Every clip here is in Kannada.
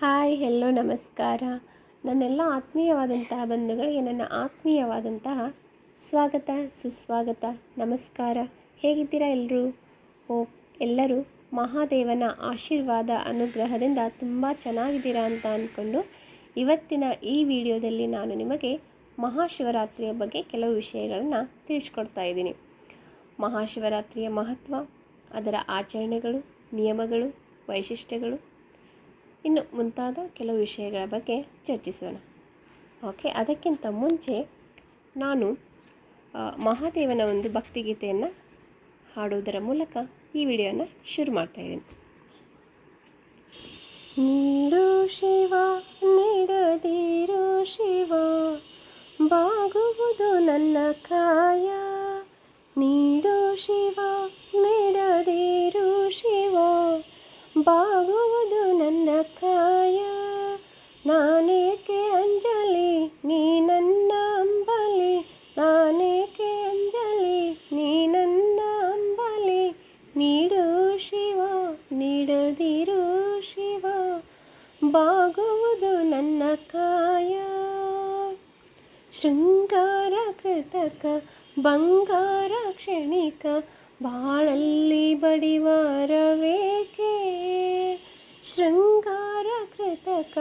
ಹಾಯ್ ಹೆಲ್ಲೋ ನಮಸ್ಕಾರ. ನನ್ನೆಲ್ಲ ಆತ್ಮೀಯವಾದಂತಹ ಬಂಧುಗಳಿಗೆ ನನ್ನ ಆತ್ಮೀಯವಾದಂತಹ ಸ್ವಾಗತ, ಸುಸ್ವಾಗತ, ನಮಸ್ಕಾರ. ಹೇಗಿದ್ದೀರಾ ಎಲ್ಲರೂ ಓ, ಎಲ್ಲರೂ ಮಹಾದೇವನ ಆಶೀರ್ವಾದ ಅನುಗ್ರಹದಿಂದ ತುಂಬ ಚೆನ್ನಾಗಿದ್ದೀರಾ ಅಂತ ಅಂದ್ಕೊಂಡು ಇವತ್ತಿನ ಈ ವಿಡಿಯೋದಲ್ಲಿ ನಾನು ನಿಮಗೆ ಮಹಾಶಿವರಾತ್ರಿಯ ಬಗ್ಗೆ ಕೆಲವು ವಿಷಯಗಳನ್ನು ತಿಳಿಸ್ಕೊಡ್ತಾ ಇದ್ದೀನಿ. ಮಹಾಶಿವರಾತ್ರಿಯ ಮಹತ್ವ, ಅದರ ಆಚರಣೆಗಳು, ನಿಯಮಗಳು, ವೈಶಿಷ್ಟ್ಯಗಳು ಇನ್ನು ಮುಂತಾದ ಕೆಲವು ವಿಷಯಗಳ ಬಗ್ಗೆ ಚರ್ಚಿಸೋಣ. ಓಕೆ, ಅದಕ್ಕಿಂತ ಮುಂಚೆ ನಾನು ಮಹಾದೇವನ ಒಂದು ಭಕ್ತಿಗೀತೆಯನ್ನು ಹಾಡುವುದರ ಮೂಲಕ ಈ ವಿಡಿಯೋನ ಶುರು ಮಾಡ್ತಾ ಇದ್ದೀನಿ. ನೀಡು ಶಿವ, ನೀಡದಿರು ಶಿವ, ಬಾಗುವುದು ನನ್ನ ಕೃತಕ ಬಂಗಾರ ಕ್ಷಣಿಕ ಬಾಳಲ್ಲಿ ಬಡಿವಾರವೇಕೆ? ಶೃಂಗಾರ ಕೃತಕ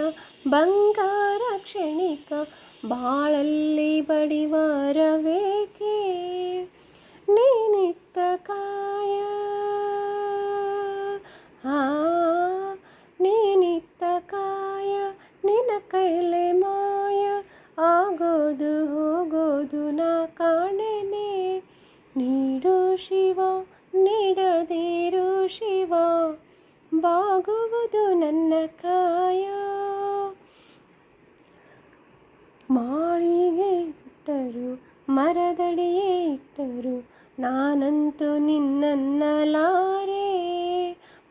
ಬಂಗಾರ ಕ್ಷಣಿಕ ಬಾಳಲ್ಲಿ ಬಡಿವಾರವೇಕೆ? ನೀನಿತ್ತ ಬಾಗುವುದು ನನ್ನ ಕಾಯ. ಮಾಳಿಗೆ ಇಟ್ಟರು ಮರದಡಿಯೇ ಇಟ್ಟರು ನಾನಂತೂ ನಿನ್ನನ್ನಲಾರೆ.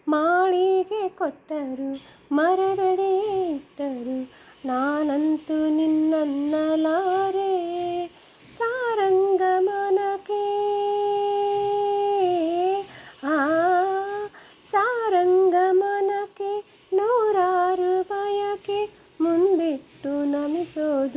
ಮಾಳಿಗೆ ಕೊಟ್ಟರು ಮರದಡಿಯೇ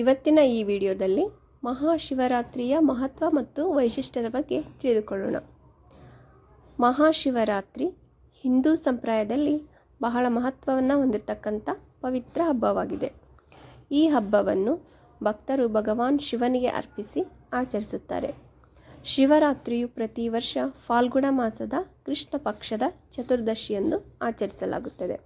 ಇವತ್ತಿನ ಈ ವಿಡಿಯೋದಲ್ಲಿ ಮಹಾಶಿವರಾತ್ರಿಯ ಮಹತ್ವ ಮತ್ತು ವೈಶಿಷ್ಟ್ಯದ ಬಗ್ಗೆ ತಿಳಿದುಕೊಳ್ಳೋಣ. ಮಹಾಶಿವರಾತ್ರಿ ಹಿಂದೂ ಸಂಪ್ರದಾಯದಲ್ಲಿ ಬಹಳ ಮಹತ್ವವನ್ನು ಹೊಂದಿರತಕ್ಕಂಥ ಪವಿತ್ರ ಹಬ್ಬವಾಗಿದೆ. ಈ ಹಬ್ಬವನ್ನು ಭಕ್ತರು ಭಗವಾನ್ ಶಿವನಿಗೆ ಅರ್ಪಿಸಿ ಆಚರಿಸುತ್ತಾರೆ. ಶಿವರಾತ್ರಿಯು ಪ್ರತಿ ವರ್ಷ ಫಾಲ್ಗುಣ ಮಾಸದ ಕೃಷ್ಣ ಪಕ್ಷದ ಚತುರ್ದಶಿಯನ್ನು ಆಚರಿಸಲಾಗುತ್ತದೆ.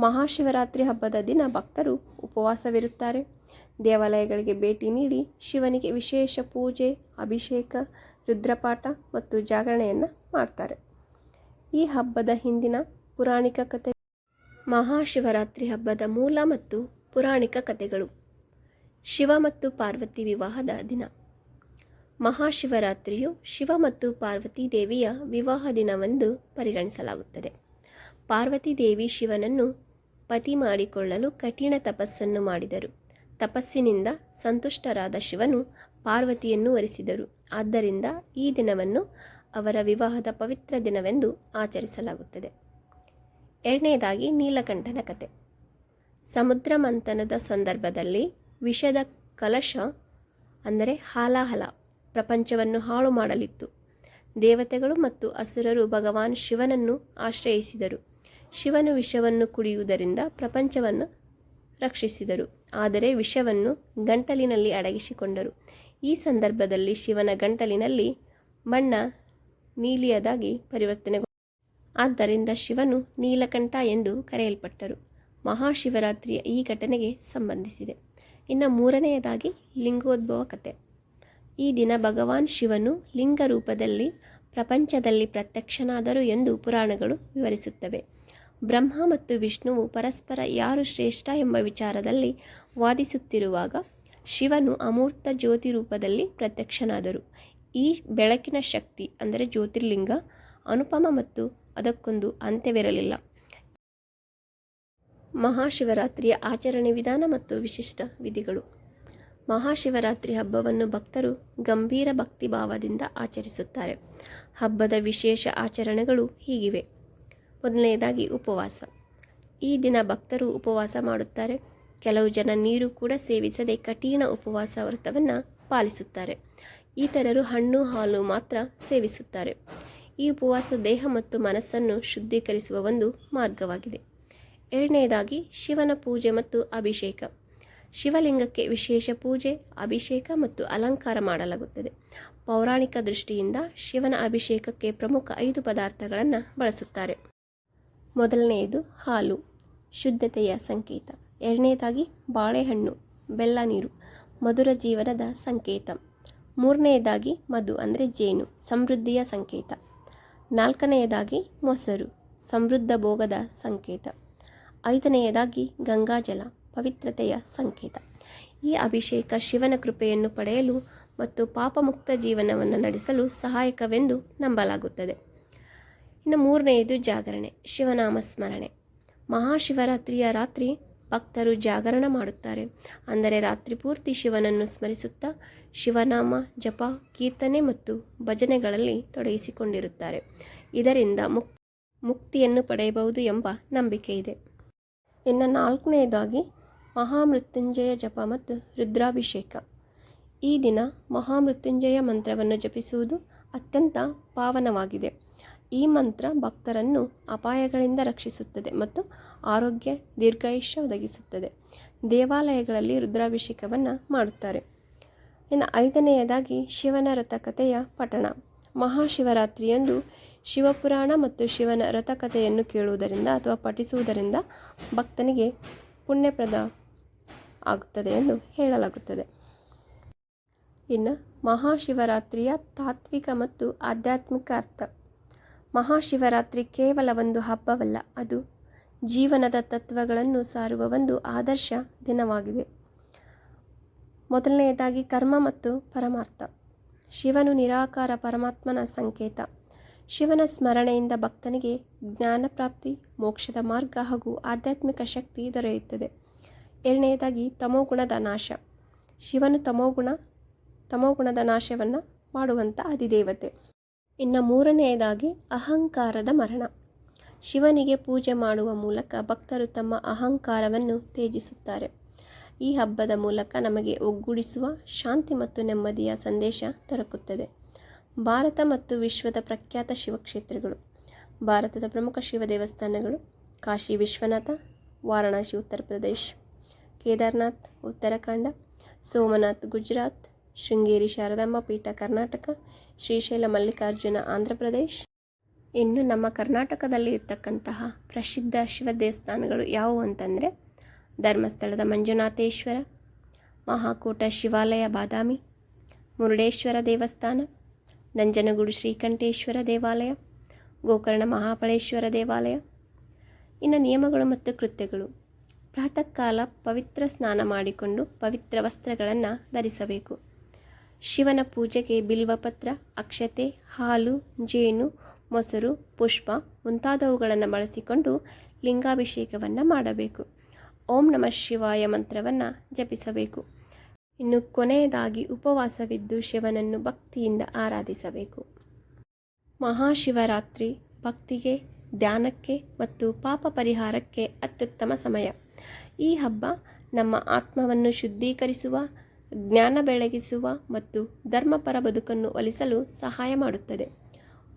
ಮಹಾಶಿವರಾತ್ರಿ ಹಬ್ಬದ ದಿನ ಭಕ್ತರು ಉಪವಾಸವಿರುತ್ತಾರೆ. ದೇವಾಲಯಗಳಿಗೆ ಭೇಟಿ ನೀಡಿ ಶಿವನಿಗೆ ವಿಶೇಷ ಪೂಜೆ, ಅಭಿಷೇಕ, ರುದ್ರಪಾಠ ಮತ್ತು ಜಾಗರಣೆಯನ್ನು ಮಾಡ್ತಾರೆ. ಈ ಹಬ್ಬದ ಹಿಂದಿನ ಪುರಾಣಿಕ ಕಥೆ ಮಹಾಶಿವರಾತ್ರಿ ಹಬ್ಬದ ಮೂಲ ಮತ್ತು ಪುರಾಣಿಕ ಕಥೆಗಳು. ಶಿವ ಮತ್ತು ಪಾರ್ವತಿ ವಿವಾಹದ ದಿನ. ಮಹಾಶಿವರಾತ್ರಿಯು ಶಿವ ಮತ್ತು ಪಾರ್ವತಿ ದೇವಿಯ ವಿವಾಹ ದಿನವೆಂದು ಪರಿಗಣಿಸಲಾಗುತ್ತದೆ. ಪಾರ್ವತಿ ದೇವಿ ಶಿವನನ್ನು ಪತಿ ಮಾಡಿಕೊಳ್ಳಲು ಕಠಿಣ ತಪಸ್ಸನ್ನು ಮಾಡಿದರು. ತಪಸ್ಸಿನಿಂದ ಸಂತುಷ್ಟರಾದ ಶಿವನು ಪಾರ್ವತಿಯನ್ನು ವರಿಸಿದರು. ಆದ್ದರಿಂದ ಈ ದಿನವನ್ನು ಅವರ ವಿವಾಹದ ಪವಿತ್ರ ದಿನವೆಂದು ಆಚರಿಸಲಾಗುತ್ತದೆ. ಎರಡನೇದಾಗಿ ನೀಲಕಂಠನ ಕತೆ. ಸಮುದ್ರ ಮಂಥನದ ಸಂದರ್ಭದಲ್ಲಿ ವಿಷದ ಕಲಶ, ಅಂದರೆ ಹಾಲಾಹಲ, ಪ್ರಪಂಚವನ್ನು ಹಾಳು ಮಾಡಲಿತ್ತು. ದೇವತೆಗಳು ಮತ್ತು ಅಸುರರು ಭಗವಾನ್ ಶಿವನನ್ನು ಆಶ್ರಯಿಸಿದರು. ಶಿವನು ವಿಷವನ್ನು ಕುಡಿಯುವುದರಿಂದ ಪ್ರಪಂಚವನ್ನು ರಕ್ಷಿಸಿದರು. ಆದರೆ ವಿಷವನ್ನು ಗಂಟಲಿನಲ್ಲಿ ಅಡಗಿಸಿಕೊಂಡರು. ಈ ಸಂದರ್ಭದಲ್ಲಿ ಶಿವನ ಗಂಟಲಿನಲ್ಲಿ ಬಣ್ಣ ನೀಲಿಯದಾಗಿ ಪರಿವರ್ತನೆಗೊಂಡ ಆದ್ದರಿಂದ ಶಿವನು ನೀಲಕಂಠ ಎಂದು ಕರೆಯಲ್ಪಟ್ಟರು. ಮಹಾಶಿವರಾತ್ರಿಯ ಈ ಘಟನೆಗೆ ಸಂಬಂಧಿಸಿದೆ. ಇನ್ನು ಮೂರನೆಯದಾಗಿ ಲಿಂಗೋದ್ಭವ ಕತೆ. ಈ ದಿನ ಭಗವಾನ್ ಶಿವನು ಲಿಂಗ ರೂಪದಲ್ಲಿ ಪ್ರಪಂಚದಲ್ಲಿ ಪ್ರತ್ಯಕ್ಷನಾದರು ಎಂದು ಪುರಾಣಗಳು ವಿವರಿಸುತ್ತವೆ. ಬ್ರಹ್ಮ ಮತ್ತು ವಿಷ್ಣುವು ಪರಸ್ಪರ ಯಾರು ಶ್ರೇಷ್ಠ ಎಂಬ ವಿಚಾರದಲ್ಲಿ ವಾದಿಸುತ್ತಿರುವಾಗ ಶಿವನು ಅಮೂರ್ತ ಜ್ಯೋತಿ ರೂಪದಲ್ಲಿ ಪ್ರತ್ಯಕ್ಷನಾದರು. ಈ ಬೆಳಕಿನ ಶಕ್ತಿ ಅಂದರೆ ಜ್ಯೋತಿರ್ಲಿಂಗ, ಅನುಪಮ ಮತ್ತು ಅದಕ್ಕೊಂದು ಅಂತ್ಯವಿರಲಿಲ್ಲ. ಮಹಾಶಿವರಾತ್ರಿಯ ಆಚರಣೆ ವಿಧಾನ ಮತ್ತು ವಿಶಿಷ್ಟ ವಿಧಿಗಳು. ಮಹಾಶಿವರಾತ್ರಿ ಹಬ್ಬವನ್ನು ಭಕ್ತರು ಗಂಭೀರ ಭಕ್ತಿಭಾವದಿಂದ ಆಚರಿಸುತ್ತಾರೆ. ಹಬ್ಬದ ವಿಶೇಷ ಆಚರಣೆಗಳು ಹೀಗಿವೆ. ಮೊದಲನೆಯದಾಗಿ ಉಪವಾಸ. ಈ ದಿನ ಭಕ್ತರು ಉಪವಾಸ ಮಾಡುತ್ತಾರೆ. ಕೆಲವು ಜನ ನೀರು ಕೂಡ ಸೇವಿಸದೆ ಕಠಿಣ ಉಪವಾಸ ವ್ರತವನ್ನು ಪಾಲಿಸುತ್ತಾರೆ. ಇತರರು ಹಣ್ಣು, ಹಾಲು ಮಾತ್ರ ಸೇವಿಸುತ್ತಾರೆ. ಈ ಉಪವಾಸ ದೇಹ ಮತ್ತು ಮನಸ್ಸನ್ನು ಶುದ್ಧೀಕರಿಸುವ ಒಂದು ಮಾರ್ಗವಾಗಿದೆ. ಎರಡನೆಯದಾಗಿ ಶಿವನ ಪೂಜೆ ಮತ್ತು ಅಭಿಷೇಕ. ಶಿವಲಿಂಗಕ್ಕೆ ವಿಶೇಷ ಪೂಜೆ, ಅಭಿಷೇಕ ಮತ್ತು ಅಲಂಕಾರ ಮಾಡಲಾಗುತ್ತದೆ. ಪೌರಾಣಿಕ ದೃಷ್ಟಿಯಿಂದ ಶಿವನ ಅಭಿಷೇಕಕ್ಕೆ ಪ್ರಮುಖ ಐದು ಪದಾರ್ಥಗಳನ್ನು ಬಳಸುತ್ತಾರೆ. ಮೊದಲನೆಯದು ಹಾಲು, ಶುದ್ಧತೆಯ ಸಂಕೇತ. ಎರಡನೇದಾಗಿ ಬಾಳೆಹಣ್ಣು, ಬೆಲ್ಲ ನೀರು, ಮಧುರ ಜೀವನದ ಸಂಕೇತ. ಮೂರನೆಯದಾಗಿ ಮಧು ಅಂದರೆ ಜೇನು, ಸಮೃದ್ಧಿಯ ಸಂಕೇತ. ನಾಲ್ಕನೆಯದಾಗಿ ಮೊಸರು, ಸಮೃದ್ಧ ಭೋಗದ ಸಂಕೇತ. ಐದನೆಯದಾಗಿ ಗಂಗಾಜಲ ಪವಿತ್ರತೆಯ ಸಂಕೇತ. ಈ ಅಭಿಷೇಕ ಶಿವನ ಕೃಪೆಯನ್ನು ಪಡೆಯಲು ಮತ್ತು ಪಾಪಮುಕ್ತ ಜೀವನವನ್ನು ನಡೆಸಲು ಸಹಾಯಕವೆಂದು ನಂಬಲಾಗುತ್ತದೆ. ಇನ್ನು ಮೂರನೆಯದು ಜಾಗರಣೆ ಶಿವನಾಮ ಸ್ಮರಣೆ ಮಹಾಶಿವರಾತ್ರಿಯ ರಾತ್ರಿ ಭಕ್ತರು ಜಾಗರಣ ಮಾಡುತ್ತಾರೆ. ಅಂದರೆ ರಾತ್ರಿ ಪೂರ್ತಿ ಶಿವನನ್ನು ಸ್ಮರಿಸುತ್ತಾ ಶಿವನಾಮ, ಜಪ, ಕೀರ್ತನೆ ಮತ್ತು ಭಜನೆಗಳಲ್ಲಿ ತೊಡಗಿಸಿಕೊಂಡಿರುತ್ತಾರೆ. ಇದರಿಂದ ಮುಕ್, ಮುಕ್ತಿಯನ್ನು ಪಡೆಯಬಹುದು ಎಂಬ ನಂಬಿಕೆ ಇದೆ. ಇನ್ನು ನಾಲ್ಕನೆಯದಾಗಿ ಮಹಾಮೃತ್ಯುಂಜಯ ಜಪ ಮತ್ತು ರುದ್ರಾಭಿಷೇಕ. ಈ ದಿನ ಮಹಾಮೃತ್ಯುಂಜಯ ಮಂತ್ರವನ್ನು ಜಪಿಸುವುದು ಅತ್ಯಂತ ಪಾವನವಾಗಿದೆ. ಈ ಮಂತ್ರ ಭಕ್ತರನ್ನು ಅಪಾಯಗಳಿಂದ ರಕ್ಷಿಸುತ್ತದೆ ಮತ್ತು ಆರೋಗ್ಯ ದೀರ್ಘಾಯುಷ್ಯ ಒದಗಿಸುತ್ತದೆ. ದೇವಾಲಯಗಳಲ್ಲಿ ರುದ್ರಾಭಿಷೇಕವನ್ನು ಮಾಡುತ್ತಾರೆ. ಇನ್ನು ಐದನೆಯದಾಗಿ ಶಿವನ ರಥಕಥೆಯ ಪಠಣ. ಮಹಾಶಿವರಾತ್ರಿಯಂದು ಶಿವಪುರಾಣ ಮತ್ತು ಶಿವನ ರಥಕಥೆಯನ್ನು ಕೇಳುವುದರಿಂದ ಅಥವಾ ಪಠಿಸುವುದರಿಂದ ಭಕ್ತನಿಗೆ ಪುಣ್ಯಪ್ರದ ಆಗುತ್ತದೆ ಎಂದು ಹೇಳಲಾಗುತ್ತದೆ. ಇನ್ನು ಮಹಾಶಿವರಾತ್ರಿಯ ತಾತ್ವಿಕ ಮತ್ತು ಆಧ್ಯಾತ್ಮಿಕ ಅರ್ಥ. ಮಹಾಶಿವರಾತ್ರಿ ಕೇವಲ ಒಂದು ಹಬ್ಬವಲ್ಲ, ಅದು ಜೀವನದ ತತ್ವಗಳನ್ನು ಸಾರುವ ಒಂದು ಆದರ್ಶ ದಿನವಾಗಿದೆ. ಮೊದಲನೆಯದಾಗಿ ಕರ್ಮ ಮತ್ತು ಪರಮಾರ್ಥ. ಶಿವನು ನಿರಾಕಾರ ಪರಮಾತ್ಮನ ಸಂಕೇತ. ಶಿವನ ಸ್ಮರಣೆಯಿಂದ ಭಕ್ತನಿಗೆ ಜ್ಞಾನಪ್ರಾಪ್ತಿ ಮೋಕ್ಷದ ಮಾರ್ಗ ಹಾಗೂ ಆಧ್ಯಾತ್ಮಿಕ ಶಕ್ತಿ ದೊರೆಯುತ್ತದೆ. ಎರಡನೆಯದಾಗಿ ತಮೋಗುಣದ ನಾಶ. ಶಿವನು ತಮೋಗುಣ ತಮೋಗುಣದ ನಾಶವನ್ನು ಮಾಡುವಂಥ ಅಧಿದೇವತೆ ಇನ್ನು ಮೂರನೆಯದಾಗಿ ಅಹಂಕಾರದ ಮರಣ. ಶಿವನಿಗೆ ಪೂಜೆ ಮಾಡುವ ಮೂಲಕ ಭಕ್ತರು ತಮ್ಮ ಅಹಂಕಾರವನ್ನು ತೇಜಿಸುತ್ತಾರೆ ಈ ಹಬ್ಬದ ಮೂಲಕ ನಮಗೆ ಒಗ್ಗೂಡಿಸುವ ಶಾಂತಿ ಮತ್ತು ನೆಮ್ಮದಿಯ ಸಂದೇಶ ದೊರಕುತ್ತದೆ. ಭಾರತ ಮತ್ತು ವಿಶ್ವದ ಪ್ರಖ್ಯಾತ ಶಿವಕ್ಷೇತ್ರಗಳು. ಭಾರತದ ಪ್ರಮುಖ ಶಿವ ದೇವಸ್ಥಾನಗಳು ಕಾಶಿ ವಿಶ್ವನಾಥ, ವಾರಣಾಸಿ, ಉತ್ತರ ಪ್ರದೇಶ್, ಕೇದಾರ್ನಾಥ್, ಉತ್ತರಾಖಂಡ, ಸೋಮನಾಥ್, ಗುಜರಾತ್ ಶೃಂಗೇರಿ ಶಾರದಮ್ಮ ಪೀಠ ಕರ್ನಾಟಕ, ಶ್ರೀಶೈಲ ಮಲ್ಲಿಕಾರ್ಜುನ ಆಂಧ್ರ ಪ್ರದೇಶ್. ಇನ್ನು ನಮ್ಮ ಕರ್ನಾಟಕದಲ್ಲಿ ಇರ್ತಕ್ಕಂತಹ ಪ್ರಸಿದ್ಧ ಶಿವ ದೇವಸ್ಥಾನಗಳು ಯಾವುವು ಅಂತಂದರೆ, ಧರ್ಮಸ್ಥಳದ ಮಂಜುನಾಥೇಶ್ವರ, ಮಹಾಕೂಟ ಶಿವಾಲಯ ಬಾದಾಮಿ, ಮುರುಡೇಶ್ವರ ದೇವಸ್ಥಾನ, ನಂಜನಗೂಡು ಶ್ರೀಕಂಠೇಶ್ವರ ದೇವಾಲಯ, ಗೋಕರ್ಣ ಮಹಾಬಳೇಶ್ವರ ದೇವಾಲಯ. ಇನ್ನು ನಿಯಮಗಳು ಮತ್ತು ಕೃತ್ಯಗಳು. ಪ್ರಾತಃ ಕಾಲ ಪವಿತ್ರ ಸ್ನಾನ ಮಾಡಿಕೊಂಡು ಪವಿತ್ರ ವಸ್ತ್ರಗಳನ್ನು ಧರಿಸಬೇಕು. ಶಿವನ ಪೂಜೆಗೆ ಬಿಲ್ವಪತ್ರ, ಅಕ್ಷತೆ, ಹಾಲು, ಜೇನು, ಮೊಸರು, ಪುಷ್ಪ ಮುಂತಾದವುಗಳನ್ನು ಬಳಸಿಕೊಂಡು ಲಿಂಗಾಭಿಷೇಕವನ್ನು ಮಾಡಬೇಕು. ಓಂ ನಮಃ ಶಿವಾಯ ಮಂತ್ರವನ್ನು ಜಪಿಸಬೇಕು. ಇನ್ನು ಕೊನೆಯದಾಗಿ ಉಪವಾಸವಿದ್ದು ಶಿವನನ್ನು ಭಕ್ತಿಯಿಂದ ಆರಾಧಿಸಬೇಕು. ಮಹಾಶಿವರಾತ್ರಿ ಭಕ್ತಿಗೆ, ಧ್ಯಾನಕ್ಕೆ ಮತ್ತು ಪಾಪ ಪರಿಹಾರಕ್ಕೆ ಅತ್ಯುತ್ತಮ ಸಮಯ. ಈ ಹಬ್ಬ ನಮ್ಮ ಆತ್ಮವನ್ನು ಶುದ್ಧೀಕರಿಸುವ ಜ್ಞಾನ ಬೆಳಗಿಸುವ ಮತ್ತು ಧರ್ಮಪರ ಬದುಕನ್ನು ಒಲಿಸಲು ಸಹಾಯ ಮಾಡುತ್ತದೆ.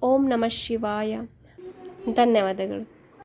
ಓಂ ನಮಃ ಶಿವಾಯ. ಧನ್ಯವಾದಗಳು.